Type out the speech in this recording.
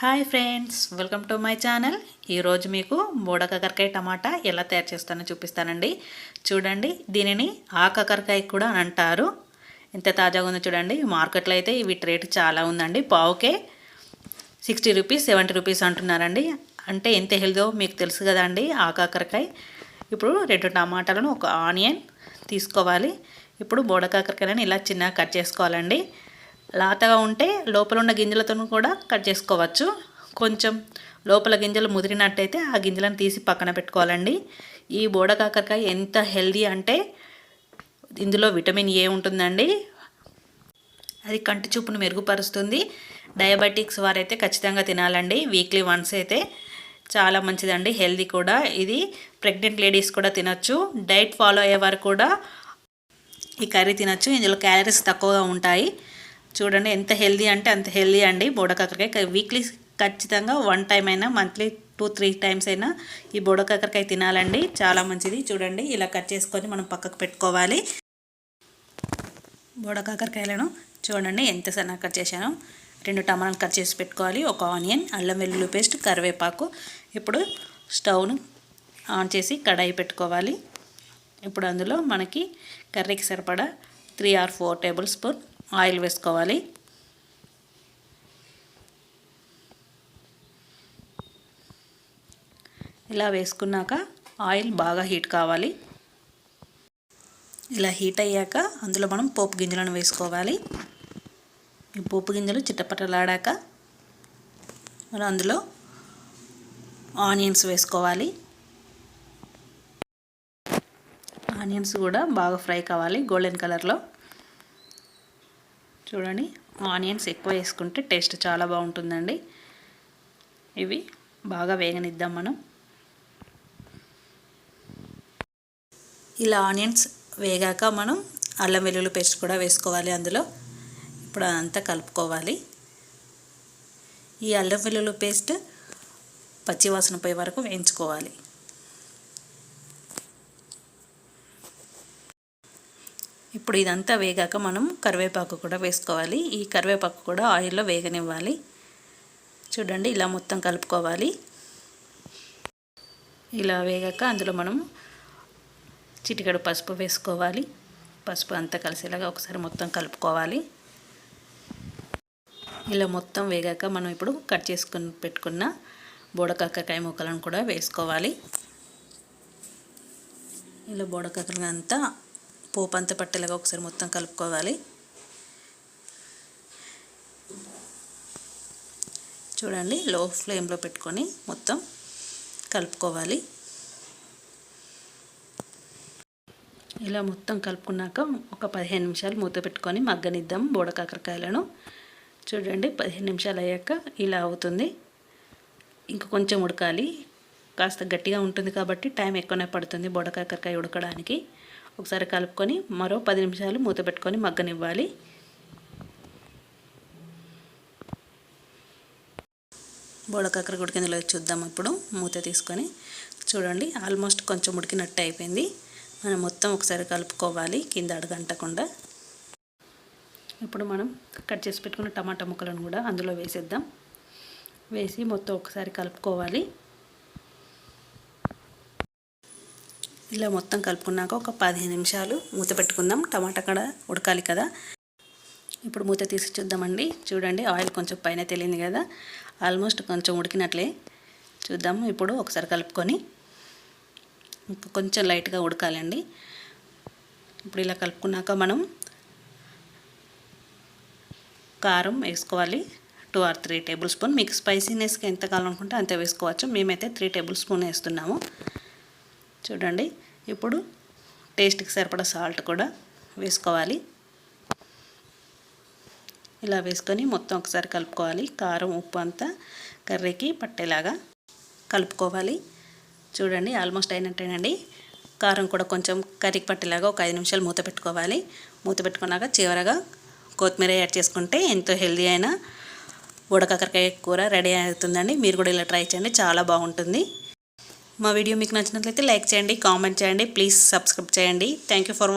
Hi friends welcome to my channel. ఈరోజు మీకు బోడకాకరకాయ టమాటా ఎలా తయారు చేస్తానో చూపిస్తానండి. చూడండి దీనిని ఆకాకరకాయ కూడా అని అంటారు. ఎంత తాజాగా ఉందో చూడండి మార్కెట్లో అయితే వీటి రేటు చాలా ఉందండి. పావుకే సిక్స్టీ రూపీస్ సెవెంటీ రూపీస్ అంటున్నారండి. అంటే ఎంత హెల్దో మీకు తెలుసు కదండి ఆకాకరకాయ. ఇప్పుడు రెండు టమాటాలను ఒక ఆనియన్ తీసుకోవాలి. ఇప్పుడు బోడకాకరకాయలను ఇలా చిన్నగా కట్ చేసుకోవాలండి. లాతగా ఉంటే లోపల ఉన్న గింజలతో కూడా కట్ చేసుకోవచ్చు. కొంచెం లోపల గింజలు ముదిరినట్టయితే ఆ గింజలను తీసి పక్కన పెట్టుకోవాలండి. ఈ బోడకాకరకాయ ఎంత హెల్దీ అంటే ఇందులో విటమిన్ ఏ ఉంటుందండి. అది కంటి చూపును మెరుగుపరుస్తుంది. డయాబెటిక్స్ వారైతే ఖచ్చితంగా తినాలండి. వీక్లీ వన్స్ అయితే చాలా మంచిదండి. హెల్దీ కూడా. ఇది ప్రెగ్నెంట్ లేడీస్ కూడా తినచ్చు. డైట్ ఫాలో అయ్యేవారు కూడా ఈ కర్రీ తినచ్చు. ఇందులో క్యాలరీస్ తక్కువగా ఉంటాయి. చూడండి ఎంత హెల్దీ అంటే అంత హెల్దీ అండి. బోడకాకరకాయ వీక్లీ ఖచ్చితంగా వన్ టైం అయినా మంత్లీ టూ త్రీ టైమ్స్ అయినా ఈ బోడకాకరకాయ తినాలండి. చాలా మంచిది. చూడండి ఇలా కట్ చేసుకొని మనం పక్కకు పెట్టుకోవాలి. బోడకాకరకాయలను చూడండి ఎంత సన్నగా కట్ చేశాను. రెండు టమాటాలు కట్ చేసి పెట్టుకోవాలి. ఒక ఆనియన్ అల్లం వెల్లుల్లి పేస్ట్ కరివేపాకు. ఇప్పుడు స్టవ్ను ఆన్ చేసి కడాయి పెట్టుకోవాలి. ఇప్పుడు అందులో మనకి కర్రీకి సరిపడా three or four table spoon oil వేసుకోవాలి. ఇలా వేసుకున్నాక ఆయిల్ బాగా హీట్ కావాలి. ఇలా హీట్ అయ్యాక అందులో మనం పోపు గింజలను వేసుకోవాలి. ఈ పోపు గింజలు చిట్టపట్టలాడాక మనం అందులో ఆనియన్స్ వేసుకోవాలి. ఆనియన్స్ కూడా బాగా ఫ్రై కావాలి గోల్డెన్ కలర్లో. చూడండి. ఆనియన్స్ ఎక్కువ వేసుకుంటే టేస్ట్ చాలా బాగుంటుందండి. ఇవి బాగా వేగనిద్దాం మనం. ఇలా ఆనియన్స్ వేగాక మనం అల్లం వెల్లుల్లి పేస్ట్ కూడా వేసుకోవాలి అందులో. ఇప్పుడు అదంతా కలుపుకోవాలి. ఈ అల్లం వెల్లుల్లి పేస్ట్ పచ్చివాసన పోయే వరకు వేయించుకోవాలి. ఇప్పుడు ఇదంతా వేగాక మనం కరివేపాకు కూడా వేసుకోవాలి. ఈ కరివేపాకు కూడా ఆయిల్లో వేగనివ్వాలి. చూడండి ఇలా మొత్తం కలుపుకోవాలి. ఇలా వేగాక అందులో మనం చిటికడు పసుపు వేసుకోవాలి. పసుపు అంతా కలిసేలాగా ఒకసారి మొత్తం కలుపుకోవాలి. ఇలా మొత్తం వేగాక మనం ఇప్పుడు కట్ చేసుకుని పెట్టుకున్న బోడకాకరకాయ ముక్కలను కూడా వేసుకోవాలి. ఇలా బోడకాకరకాయ అంతా పోపు అంతా పట్టేలాగా ఒకసారి మొత్తం కలుపుకోవాలి. చూడండి లో ఫ్లేమ్లో పెట్టుకొని మొత్తం కలుపుకోవాలి. ఇలా మొత్తం కలుపుకున్నాక ఒక పదిహేను నిమిషాలు మూత పెట్టుకొని మగ్గనిద్దాం బోడ కాకరకాయలను. చూడండి పదిహేను నిమిషాలు అయ్యాక ఇలా అవుతుంది. ఇంకా కొంచెం ఉడకాలి. కాస్త గట్టిగా ఉంటుంది కాబట్టి టైం ఎక్కువనే పడుతుంది బోడ కాకరకాయ ఉడకడానికి. ఒకసారి కలుపుకొని మరో పది నిమిషాలు మూత పెట్టుకొని మగ్గనివ్వాలి. బోడకాకర ఉడికిందిలో చూద్దాం ఇప్పుడు. మూత తీసుకొని చూడండి ఆల్మోస్ట్ కొంచెం ఉడికినట్టు అయిపోయింది. మనం మొత్తం ఒకసారి కలుపుకోవాలి కింద అడగంటకుండా. ఇప్పుడు మనం కట్ చేసి పెట్టుకున్న టమాటా ముక్కలను కూడా అందులో వేసేద్దాం. వేసి మొత్తం ఒకసారి కలుపుకోవాలి. ఇలా మొత్తం కలుపుకున్నాక ఒక పదిహేను నిమిషాలు మూత పెట్టుకుందాం. టమాటా కూడా ఉడకాలి కదా. ఇప్పుడు మూత తీసి చూద్దామండి. చూడండి ఆయిల్ కొంచెం పైన తెలియదు కదా. ఆల్మోస్ట్ కొంచెం ఉడికినట్లే. చూద్దాము ఇప్పుడు ఒకసారి కలుపుకొని. కొంచెం లైట్గా ఉడకాలండి. ఇప్పుడు ఇలా కలుపుకున్నాక మనం కారం వేసుకోవాలి. Two or three table spoon. మీకు స్పైసీనెస్కి ఎంత కావాలనుకుంటే అంతే వేసుకోవచ్చు. మేమైతే త్రీ టేబుల్ స్పూన్ వేస్తున్నాము. చూడండి. ఇప్పుడు టేస్ట్కి సరిపడా సాల్ట్ కూడా వేసుకోవాలి. ఇలా వేసుకొని మొత్తం ఒకసారి కలుపుకోవాలి. కారం ఉప్పు అంతా కర్రీకి పట్టేలాగా కలుపుకోవాలి. చూడండి ఆల్మోస్ట్ అయినట్టేనండి. కారం కూడా కొంచెం కర్రీకి పట్టేలాగా ఒక ఐదు నిమిషాలు మూత పెట్టుకోవాలి. మూత పెట్టుకున్నాక చివరగా కొత్తిమీర యాడ్ చేసుకుంటే ఎంతో హెల్దీ అయిన ఉడకకరకాయ కూర రెడీ అవుతుందండి. మీరు కూడా ఇలా ట్రై చేయండి. చాలా బాగుంటుంది. మా వీడియో మీకు నచ్చినట్లయితే లైక్ చేయండి కామెంట్ చేయండి ప్లీజ్ సబ్స్క్రైబ్ చేయండి. Thank for watching